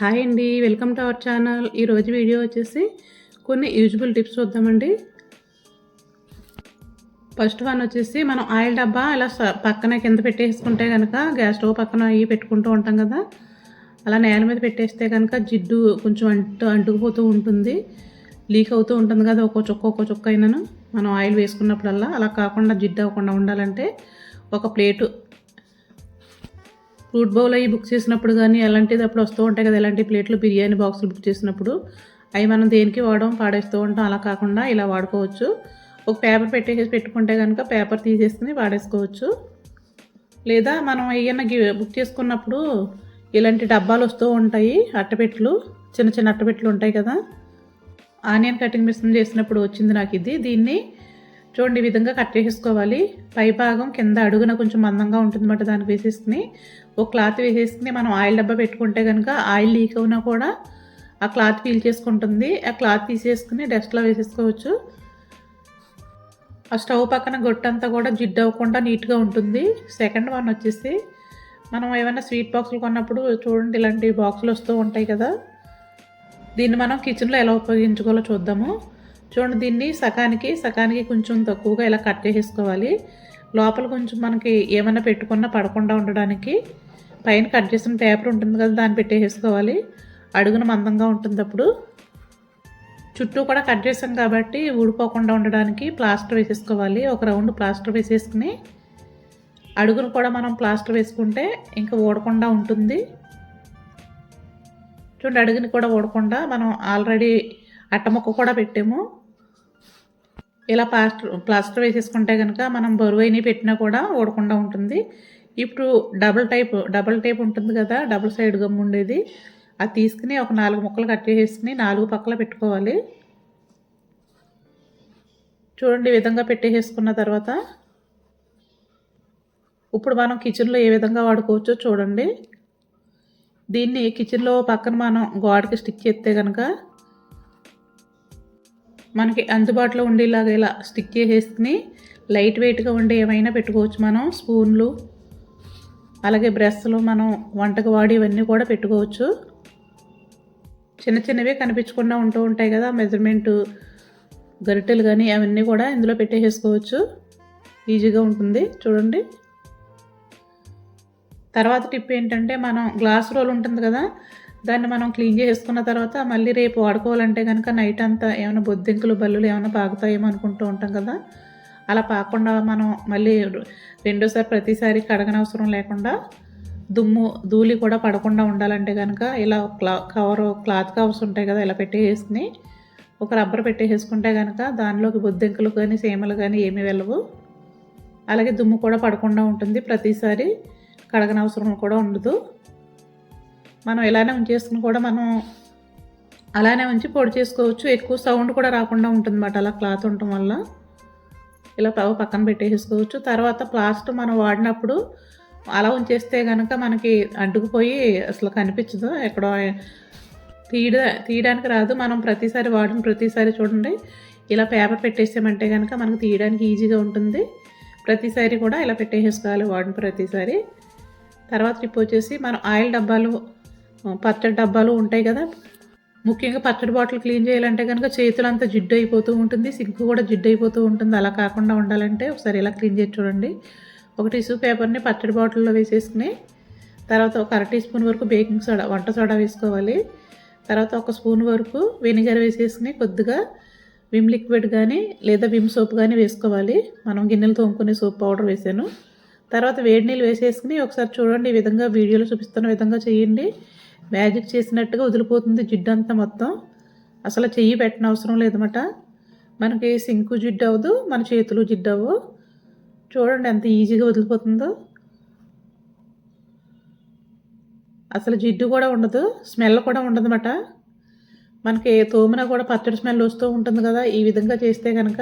Hi అండి welcome to our channel. ఈరోజు video వచ్చేసి కొన్ని యూజబుల్ టిప్స్ చూద్దామండి. ఫస్ట్ వన్ వచ్చేసి మనం ఆయిల్ డబ్బా ఇలా పక్కన కింద పెట్టేసుకుంటే కనుక గ్యాస్ స్టవ్ పక్కన అవి పెట్టుకుంటూ ఉంటాం కదా. అలా నేల మీద పెట్టేస్తే కనుక జిడ్డు కొంచెం అంటు అంటుకుపోతూ ఉంటుంది. లీక్ అవుతూ ఉంటుంది కదా ఒక్కో చుక్క ఒక్కో చుక్క అయినాను. మనం ఆయిల్ వేసుకున్నప్పుడల్లా అలా కాకుండా జిడ్డు అవ్వకుండా ఉండాలంటే ఒక ప్లేటు ఫ్రూట్ బౌల్ అవి బుక్ చేసినప్పుడు కానీ అలాంటిది అప్పుడు వస్తూ ఉంటాయి కదా ఇలాంటి ప్లేట్లు బిర్యానీ బాక్సులు బుక్ చేసినప్పుడు. అవి మనం దేనికి వాడడం పాడేస్తూ ఉంటాం అలా కాకుండా ఇలా వాడుకోవచ్చు. ఒక పేపర్ పెట్టేసి పెట్టుకుంటే కనుక పేపర్ తీసేసుకుని వాడేసుకోవచ్చు లేదా మనం ఏమైనా గి- బుక్ చేసుకున్నప్పుడు ఇలాంటి డబ్బాలు వస్తూ ఉంటాయి అట్టపెట్లు చిన్న చిన్న అట్టపెట్లు ఉంటాయి కదా. ఆనియన్ కటింగ్ మిషన్ చేసినప్పుడు వచ్చింది నాకు ఇది. దీన్ని చూడండి ఈ విధంగా కట్ చేసేసుకోవాలి. పై భాగం కింద అడుగున కొంచెం మందంగా ఉంటుంది అన్నమాట దానికి వేసేసుకుని ఒక క్లాత్ వేసేసుకుని మనం ఆయిల్ డబ్బా పెట్టుకుంటే కనుక ఆయిల్ లీక్ అయినా కూడా ఆ క్లాత్ పీల్ చేసుకుంటుంది. ఆ క్లాత్ తీసేసుకుని డస్ట్లో వేసేసుకోవచ్చు. ఆ స్టవ్ పక్కన గొట్టంతా కూడా జిడ్డు అవ్వకుండా నీట్గా ఉంటుంది. సెకండ్ వన్ వచ్చేసి మనం ఏమైనా స్వీట్ బాక్సులు కొన్నప్పుడు చూడండి ఇలాంటి బాక్సులు వస్తూ ఉంటాయి కదా. దీన్ని మనం కిచెన్లో ఎలా ఉపయోగించుకోవాలో చూద్దాము. చూడండి దీన్ని సకానికి సకానికి కొంచెం తక్కువగా ఇలా కట్ చేసేసుకోవాలి. లోపల కొంచెం మనకి ఏమైనా పెట్టుకున్నా పడకుండా ఉండడానికి పైన కట్ చేసిన పేపర్ ఉంటుంది కదా దాన్ని పెట్టేసుకోవాలి అడుగున మందంగా ఉంటుంది అప్పుడు. చుట్టూ కూడా కట్ చేసాం కాబట్టి ఊడిపోకుండా ఉండడానికి ప్లాస్టర్ వేసేసుకోవాలి. ఒక రౌండ్ ప్లాస్టర్ వేసేసుకుని అడుగును కూడా మనం ప్లాస్టర్ వేసుకుంటే ఇంకా ఊడకుండా ఉంటుంది. చూడండి అడుగుని కూడా ఊడకుండా మనం ఆల్రెడీ అట్టముక్క కూడా పెట్టాము. ఇలా ప్లాస్టర్ ప్లాస్టర్ వేసేసుకుంటే కనుక మనం బరువైన పెట్టినా కూడా ఓడకుండా ఉంటుంది. ఇప్పుడు డబుల్ టైప్ డబుల్ టైప్ ఉంటుంది కదా డబుల్ సైడ్ గమ్ ఉండేది. అది తీసుకుని ఒక నాలుగు ముక్కలు కట్ చేసేసుకుని నాలుగు పక్కల పెట్టుకోవాలి. చూడండి ఈ విధంగా పెట్టేసేసుకున్న తర్వాత ఇప్పుడు మనం కిచెన్లో ఏ విధంగా వాడుకోవచ్చో చూడండి. దీన్ని కిచెన్లో పక్కన మనం గోడకి స్టిక్ చేస్తే కనుక మనకి అందుబాటులో ఉండేలాగా ఇలా స్టిక్ చేసేసుకుని లైట్ వెయిట్గా ఉండే ఏమైనా పెట్టుకోవచ్చు మనం స్పూన్లు అలాగే బ్రష్లు మనం వంటకు వాడి ఇవన్నీ కూడా పెట్టుకోవచ్చు. చిన్న చిన్నవే కనిపించకుండా ఉంటూ ఉంటాయి కదా మెజర్మెంట్ గరిటెలు కానీ అవన్నీ కూడా ఇందులో పెట్టేసేసుకోవచ్చు. ఈజీగా ఉంటుంది చూడండి. తర్వాత టిప్ ఏంటంటే మనం గ్లాస్ రోల్ ఉంటుంది కదా దాన్ని మనం క్లీన్ చేసుకున్న తర్వాత మళ్ళీ రేపు వాడుకోవాలంటే కనుక నైట్ అంతా ఏమైనా బొద్దింకులు బల్లులు ఏమైనా పాకుతాయేమో అనుకుంటూ ఉంటాం కదా. అలా పాకుండా మనం మళ్ళీ రెండోసారి ప్రతిసారి కడగనవసరం లేకుండా దుమ్ము ధూళి కూడా పడకుండా ఉండాలంటే కనుక ఇలా క్లా కవర్ క్లాత్ కవర్స్ ఉంటాయి కదా ఇలా పెట్టేసుకుని ఒక రబ్బర్ పెట్టేసుకుంటే కనుక దానిలోకి బొద్దింకలు కానీ సీమలు కానీ ఏమీ వెళ్ళవు. అలాగే దుమ్ము కూడా పడకుండా ఉంటుంది. ప్రతిసారి కడగనవసరం కూడా ఉండదు. మనం ఇలానే ఉంచేసుకుని కూడా మనం అలానే ఉంచి పొడి చేసుకోవచ్చు. ఎక్కువ సౌండ్ కూడా రాకుండా ఉంటుంది అన్నమాట అలా క్లాత్ ఉండటం వల్ల. ఇలా పవ పక్కన పెట్టేసుకోవచ్చు తర్వాత ప్లాస్టర్ మనం వాడినప్పుడు అలా ఉంచేస్తే కనుక మనకి అడ్డుకుపోయి అసలు కనిపించదు. ఎక్కడో తీయడ తీయడానికి రాదు. మనం ప్రతిసారి వాడిన ప్రతిసారి చూడండి. ఇలా పేపర్ పెట్టేసామంటే కనుక మనకు తీయడానికి ఈజీగా ఉంటుంది. ప్రతిసారి కూడా ఇలా పెట్టేసుకోవాలి వాడిన ప్రతిసారి. తర్వాత టిప్ వచ్చేసి మనం ఆయిల్ డబ్బాలు పచ్చడి డబ్బాలు ఉంటాయి కదా. ముఖ్యంగా పచ్చడి బాటిల్ క్లీన్ చేయాలంటే కనుక చేతులంతా జిడ్డు అయిపోతూ ఉంటుంది సింక్ కూడా జిడ్డు అయిపోతూ ఉంటుంది. అలా కాకుండా ఉండాలంటే ఒకసారి ఇలా క్లీన్ చేసి చూడండి. ఒక టిష్యూ పేపర్ని పచ్చడి బాటిల్లో వేసేసుకుని తర్వాత ఒక అర టీ స్పూన్ వరకు బేకింగ్ సోడా వంట సోడా వేసుకోవాలి. తర్వాత ఒక స్పూన్ వరకు వెనిగర్ వేసేసుకుని కొద్దిగా విమ్ లిక్విడ్ కానీ లేదా విమ్ సోప్ కానీ వేసుకోవాలి. మనం గిన్నెలు తోముకునే సోప్ పౌడర్ వేసాను. తర్వాత వేడి నీళ్ళు వేసేసుకుని ఒకసారి చూడండి ఈ విధంగా వీడియోలో చూపిస్తున్న విధంగా చేయండి. మ్యాజిక్ చేసినట్టుగా వదిలిపోతుంది జిడ్డు అంతా మొత్తం. అసలు చెయ్యి పెట్టిన అవసరం లేదన్నమాట. మనకి సింకు జిడ్డు అవ్వదు మన చేతులు జిడ్డు అవ్వవు. చూడండి ఎంత ఈజీగా వదిలిపోతుందో. అసలు జిడ్డు కూడా ఉండదు స్మెల్ కూడా ఉండదన్నమాట. మనకి తోమిన కూడా పచ్చడి స్మెల్ వస్తూ ఉంటుంది కదా ఈ విధంగా చేస్తే కనుక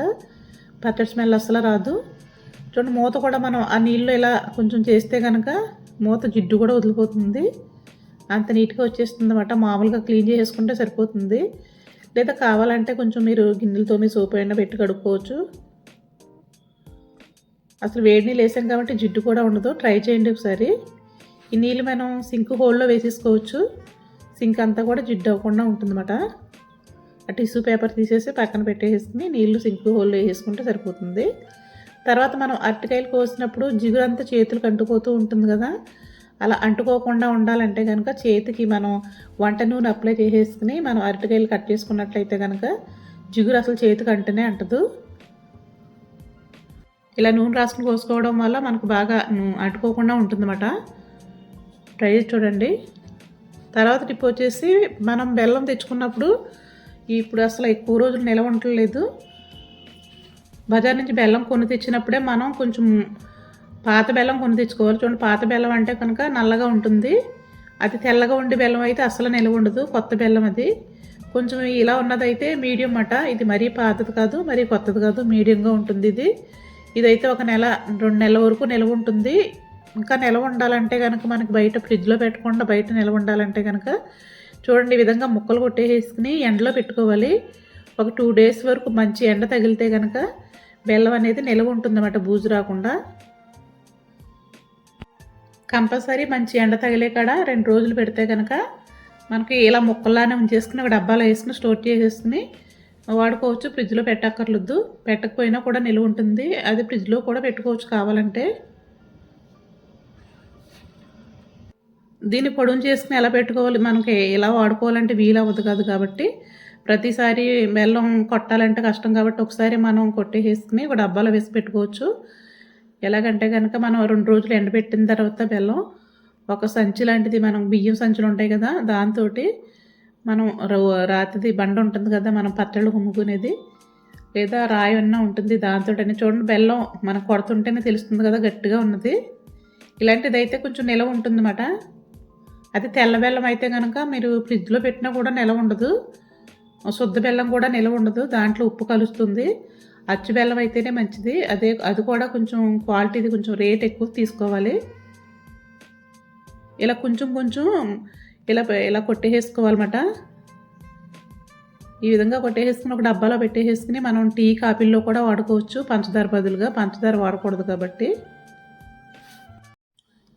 పచ్చడి స్మెల్ అసలు రాదు. చూడండి మూత కూడా మనం ఆ నీళ్ళు ఇలా కొంచెం చేస్తే కనుక మూత జిడ్డు కూడా వదిలిపోతుంది. అంత నీట్గా వచ్చేస్తుంది అనమాట మామూలుగా క్లీన్ చేసుకుంటే సరిపోతుంది. లేదా కావాలంటే కొంచెం మీరు గిన్నెలతో మీ సోప్ అయినా పెట్టి కడుక్కోవచ్చు. అసలు వేడి నీళ్ళు వేసాం కాబట్టి జిడ్డు కూడా ఉండదు. ట్రై చేయండి ఒకసారి. ఈ నీళ్ళు మనం సింక్ హోల్లో వేసేసుకోవచ్చు. సింక్ అంతా కూడా జిడ్డు అవ్వకుండా ఉంటుందన్నమాట. ఆ టిష్యూ పేపర్ తీసేసి పక్కన పెట్టేసుకుని నీళ్ళు సింక్ హోల్లో వేసేసుకుంటే సరిపోతుంది. తర్వాత మనం అరటికాయలు కోసినప్పుడు జిగురంతా చేతులు అంటుకోతూ ఉంటుంది కదా. అలా అంటుకోకుండా ఉండాలంటే కనుక చేతికి మనం వంట నూనె అప్లై చేసేసుకుని మనం అరటికాయలు కట్ చేసుకున్నట్లయితే కనుక జిగురు అసలు చేతికి అంటేనే అంటదు. ఇలా నూనె రాసుకుని కోసుకోవడం వల్ల మనకు బాగా అంటుకోకుండా ఉంటుందన్నమాట. ట్రై చేసి చూడండి. తర్వాత టిప్ వచ్చేసి మనం బెల్లం తెచ్చుకున్నప్పుడు ఇప్పుడు అసలు ఎక్కువ రోజులు నిలవ ఉండలేదు బజార్ నుంచి బెల్లం కొని తెచ్చినప్పుడే మనం కొంచెం పాత బెల్లం కొని తెచ్చుకోవాలి. చూడండి పాత బెల్లం అంటే కనుక నల్లగా ఉంటుంది. అది తెల్లగా ఉండే బెల్లం అయితే అసలు నిలవ ఉండదు. కొత్త బెల్లం అది. కొంచెం ఇలా ఉన్నదైతే మీడియం అట. ఇది మరీ పాతది కాదు మరీ కొత్తది కాదు. మీడియంగా ఉంటుంది ఇది. ఇదైతే ఒక నెల రెండు నెలల వరకు నిలవ ఉంటుంది. ఇంకా నిలవ ఉండాలంటే కనుక మనకి బయట ఫ్రిడ్జ్లో పెట్టకుండా బయట నిలవ ఉండాలంటే కనుక చూడండి ఈ విధంగా ముక్కలు కొట్టేసుకుని ఎండలో పెట్టుకోవాలి. ఒక టూ డేస్ వరకు మంచి ఎండ తగిలితే కనుక బెల్లం అనేది నిలవ ఉంటుందన్నమాట బూజు రాకుండా. కంపల్సరీ మంచి ఎండ తగిలే కాడ రెండు రోజులు పెడితే కనుక మనకి ఇలా ముక్కల్లానే ఉంచేసుకుని ఒక డబ్బాలో వేసుకుని స్టోర్ చేసేసుకుని వాడుకోవచ్చు ఫ్రిడ్జ్లో పెట్టక్కర్లేదు పెట్టకపోయినా కూడా నిలువ ఉంటుంది. అది ఫ్రిడ్జ్లో కూడా పెట్టుకోవచ్చు కావాలంటే. దీన్ని పొడుని చేసుకుని ఎలా పెట్టుకోవాలి? మనకి ఎలా వాడుకోవాలంటే వీలవ్వదు కాదు కాబట్టి. ప్రతిసారి బెల్లం కొట్టాలంటే కష్టం కాబట్టి ఒకసారి మనం కొట్టేసుకుని ఒక డబ్బాలో వేసి పెట్టుకోవచ్చు. ఎలాగంటే కనుక మనం రెండు రోజులు ఎండబెట్టిన తర్వాత బెల్లం ఒక సంచి లాంటిది మనం బియ్యం సంచులు ఉంటాయి కదా దాంతో మనం రాతిది బండ ఉంటుంది కదా మనం పచ్చళ్ళు కుమ్ముకునేది లేదా రాయి అన్న ఉంటుంది దాంతో చూడండి బెల్లం మనం కొడుతుంటేనే తెలుస్తుంది కదా గట్టిగా ఉన్నది. ఇలాంటిది అయితే కొంచెం నిలవ ఉంటుందన్నమాట. అది తెల్ల బెల్లం అయితే కనుక మీరు ఫ్రిడ్జ్లో పెట్టినా కూడా నిలవ ఉండదు. శుద్ధ బెల్లం కూడా నిలవ ఉండదు. దాంట్లో ఉప్పు కలుస్తుంది. అచ్చు బెల్లం అయితేనే మంచిది. అదే అది కూడా కొంచెం క్వాలిటీది కొంచెం రేట్ ఎక్కువ తీసుకోవాలి. ఇలా కొంచెం కొంచెం ఇలా ఇలా కొట్టేసుకోవాలన్నమాట ఈ విధంగా కొట్టేసుకుని ఒక డబ్బాలో పెట్టేసుకుని మనం టీ కాఫీల్లో కూడా వాడుకోవచ్చు. పంచదార బదులుగా పంచదార వాడకూడదు కాబట్టి.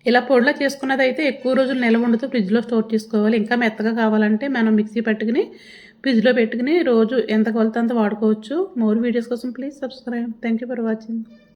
ఇలా పొడిలో చేసుకున్నది అయితే ఎక్కువ రోజులు నిల్వ ఉండదు. ఫ్రిడ్జ్లో స్టోర్ చేసుకోవాలి. ఇంకా మెత్తగా కావాలంటే మనం మిక్సీ పట్టుకుని ఫ్రిడ్జ్లో పెట్టుకుని రోజు ఎంత కొలత అంత వాడుకోవచ్చు. మోర్ వీడియోస్ కోసం please subscribe thank you for watching